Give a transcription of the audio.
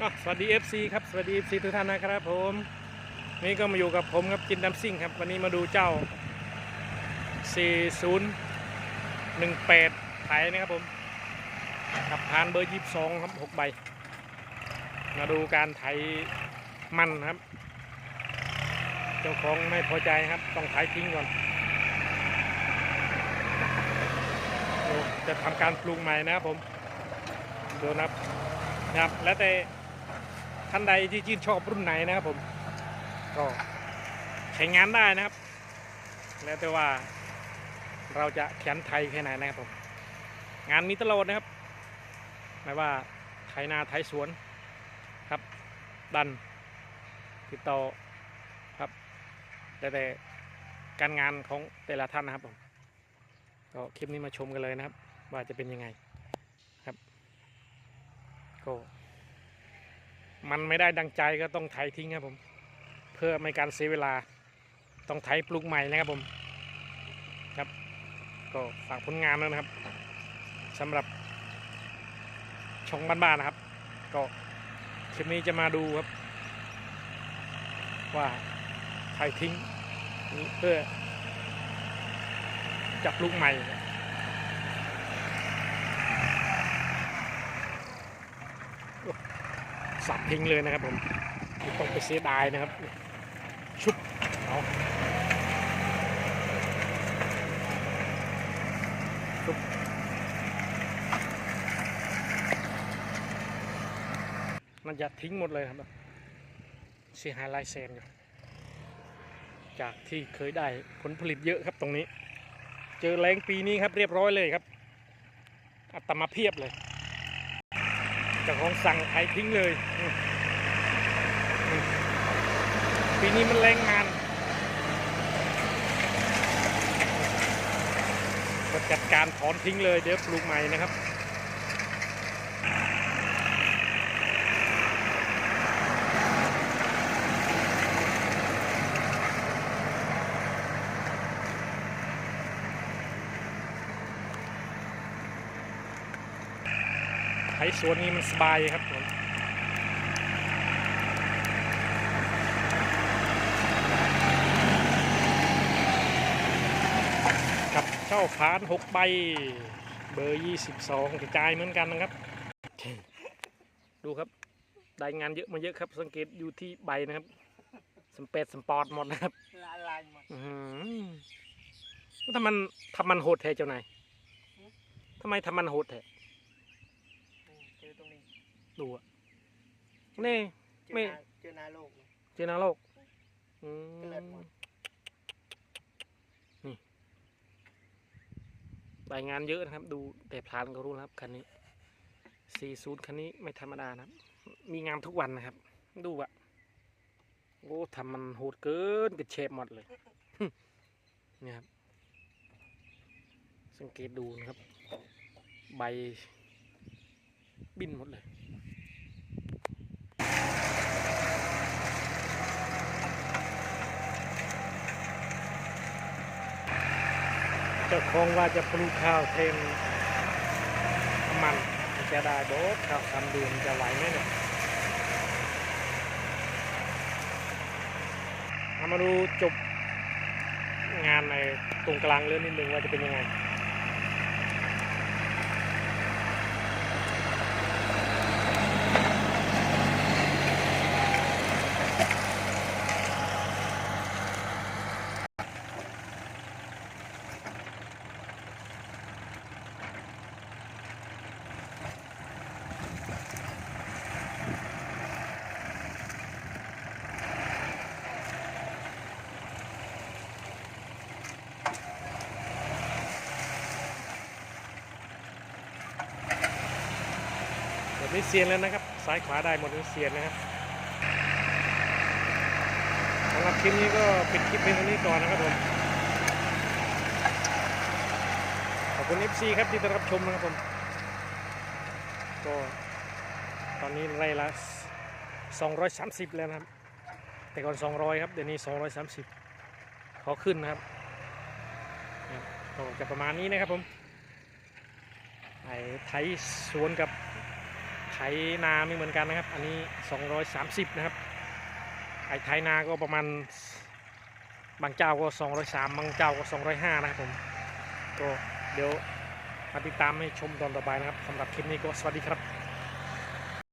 ก็สวัสดี FC ครับสวัสดี FC ทุกท่านนะครับผมนี่ก็มาอยู่กับผมครับจินดำซิ่งครับ วันนี้มาดูเจ้า 4018ไถนะครับผมกับพานเบอร์ 22 ครับ 6 ใบ มาดูการไถมันครับ เจ้าของไม่พอใจครับ ต้องไถทิ้งก่อน จะทำการปลูกใหม่นะครับผมดูนะครับนะครับแล้วแต่ ท่านใดที่ชื่นชอบรุ่นไหนนะครับผม ก็ใช้งานได้นะครับ แล้วแต่ว่าเราจะแขยันไทยแค่ไหนนะครับผม งานมีตลอดนะครับ ไม่ว่าไถนาไถสวนครับ ดัน ติดต่อครับแล้วแต่การงานของแต่ละท่านนะครับผมก็คลิปนี้มาชมกันเลยนะครับ ว่าจะเป็นยังไงครับก็ มันไม่ได้ดังใจก็ต้องไถทิ้งครับผมเพื่อไม่การเสียเวลาต้องไถปลูกใหม่นะครับผมครับ ก็ฝากผลงานด้วยนะครับสำหรับช่องบ้านๆนะครับ ก็คลิปนี้จะมาดูครับ ว่าไถทิ้งนี้เพื่อจับลูกใหม่ สับทิ้งเลยนะครับผมไม่ต้องไปเสียดายนะครับ ชุบเอาชุบมันจะทิ้งหมดเลยครับเสียหายลายแสนอยู่จากที่เคยได้ผลผลิตเยอะครับตรงนี้ เจอแรงปีนี้ครับเรียบร้อยเลยครับอัตมาเพียบเลย จะของสั่งไถทิ้งเลย ปีนี้มันแรงงานก็จัดการถอนทิ้งเลยเดี๋ยวปลูกใหม่นะครับ ถสวนนี้มันสบายครับผมกับเจ้าผาน6ใบ เบอร์22กระจายเหมือนกันนะครับ ดูครับได้งานเยอะมาเยอะครับ สังเกตอยู่ที่ใบนะครับสมเปดสมปอดหมดนะครับละลายหมดอื้อหือถ้ามันทำมันโหดแท้เจ้านายทำไมทำมันโหดแท้ อืมเจอตรงนี้ดูอะนี่ เจอไม่ นาเจอนาโลกเลยเจนาโลกอืเกิดหมมด นี่รายงานเยอะนะครับ ดูแต่พลานก็รู้นะครับคันนี้สี่ศูนย์คันนี้ไม่ธรรมดานะครับ มีงานทุกวันนะครับ ดูอะโอ้ทำมันโหดเกินกระเชฟหมดเลย เนี่ยครับ สังเกตดูนะครับ ใบ บินหมดเลยเจ้าของว่าจะปลูกข้าวเทมมันจะได้โดดข้าวสามเดือนจะไหวไหมเนี่ยมาดูจบงานในตรงกลางเรื่องนิดนึงว่าจะเป็นยังไง นี้เซียนแล้วนะครับ ซ้ายขวาได้หมดนี้เซียนนะครับสำหรับคลิปนี้ก็ปิดคลิปเพียงเท่านี้ก่อนนะครับผม ขอบคุณ FC ครับที่ได้รับชมนะครับผม ก็ตอนนี้ไร่ละ 230 แล้วนะครับ แต่ก่อน 200 ครับ เดี๋ยวนี้ 230 ขอขึ้นนะครับนะครับก็จะประมาณนี้นะครับผม ไอ้ไถสวนกับ ถนาไม่เหมือนกันนะครับ อันนี้ 230 นะครับไอ้ไถนาก็ประมาณบางเจ้าก็ 203 บางเจ้าก็ 205 นะครับผมก็เดี๋ยวมาติดตามให้ชมตอนต่อไปนะครับสำหรับคลิปนี้ก็สวัสดีครับ